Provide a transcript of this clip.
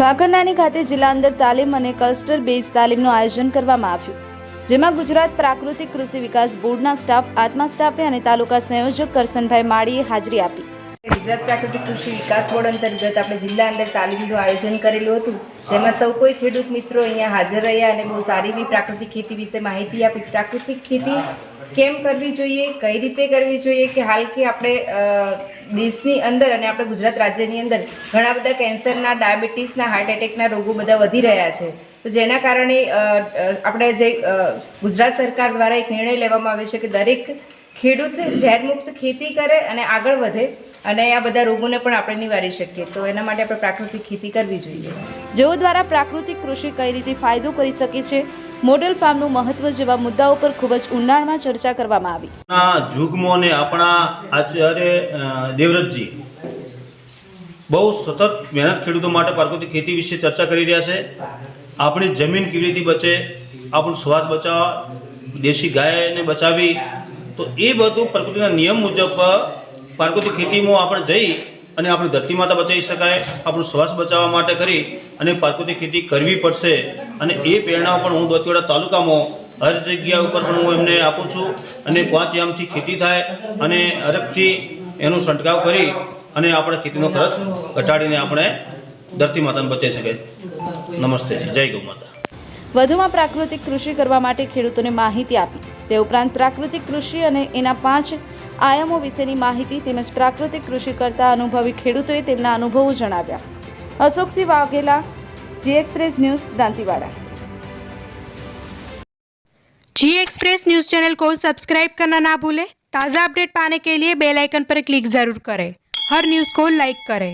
ભાકરનાની ખાતે જિલ્લા અંદર તાલીમ અને કલસ્ટર બેઝ તાલીમનું આયોજન કરવામાં આવ્યું. જેમાં ગુજરાત પ્રાકૃતિક કૃષિ વિકાસ બોર્ડના સ્ટાફ, આત્મા સ્ટાફે અને તાલુકા સંયોજક કરસનભાઈ માળીએ હાજરી આપી. ગુજરાત પ્રાકૃતિક કૃષિ વિકાસ બોર્ડ અંતર્ગત આપણે જિલ્લા અંદર તાલીમનું આયોજન કરેલું હતું, જેમાં સૌ કોઈ ખેડૂત મિત્રો અહીંયા હાજર રહ્યા અને બહુ સારી એવી પ્રાકૃતિક ખેતી વિશે માહિતી આપી. પ્રાકૃતિક ખેતી કેમ કરવી જોઈએ, કઈ રીતે કરવી જોઈએ કે હાલ કે આપણે દેશની અંદર અને આપણે ગુજરાત રાજ્યની અંદર ઘણા બધા કેન્સરના, ડાયાબિટીસના, હાર્ટ એટેકના રોગો બધા વધી રહ્યા છે. તો જેના કારણે આપણે જે ગુજરાત સરકાર દ્વારા એક નિર્ણય લેવામાં આવ્યો છે કે દરેક ખેડૂત ઝેરમુક્ત ખેતી કરે અને આગળ વધે. અને આ બધા રોગોને પણ આપણે નિવારી શકીએ. તો એના માટે આપણે પ્રાકૃતિક ખેતી કરવી જોઈએ. જેઓ દ્વારા પ્રાકૃતિક કૃષિ કઈ રીતે ફાયદો કરી શકે છે મોડેલ ફાર્મનું મહત્વ જેવા મુદ્દાઓ પર ખૂબ જ ઊંડાણમાં ચર્ચા કરવામાં આવી. આપણા જુગમોને આપણા આચાર્ય દેવવ્રતજી બહુ સતત મહેનત ખેડૂતો માટે પ્રાકૃતિક ખેતી વિશે ચર્ચા કરી રહ્યા છે. આપણી જમીન કેવી રીતે બચે આપણું સ્વાદ બચાવવા દેશી ગાયને બચાવી તો એ બધું પ્રકૃતિના નિયમ મુજબ પ્રાકૃતિક ખેતીમાં આપણે જઈ અને આપણી ધરતી માતા બચાવી શકાય, આપણું શ્વાસ બચાવવા માટે કરી અને પ્રાકૃતિક ખેતી કરવી પડશે. અને એ પ્રેરણાઓ પણ હું દોતીવાડા તાલુકામાં હર જગ્યા ઉપર પણ હું એમને આપું છું. અને પાંચ યામથી ખેતી થાય અને અરબથી એનો છંટકાવ કરી અને આપણે ખેતીનો ખર્ચ ઘટાડીને આપણે ધરતી માતાને બચાવી શકાય. નમસ્તે જય ગૌ માતા. વધુમાં પ્રાકૃતિક કૃષિ કરવા માટે ખેડૂતોને માહિતી આપી તે ઉપરાંત પ્રાકૃતિક કૃષિ અને એના પાંચ આયામો વિશેની માહિતી તેમજ પ્રાકૃતિક કૃષિ કરતા અનુભવી ખેડૂતોએ તેમના અનુભવો જણાવ્યા Ashoksinh Vaghela ji express news Dantiwada ji express news channel को सब्सक्राइब करना ना भूलें ताज़ा अपडेट पाने के लिए बेल आइकन पर क्लिक जरूर करें हर न्यूज़ को लाइक करें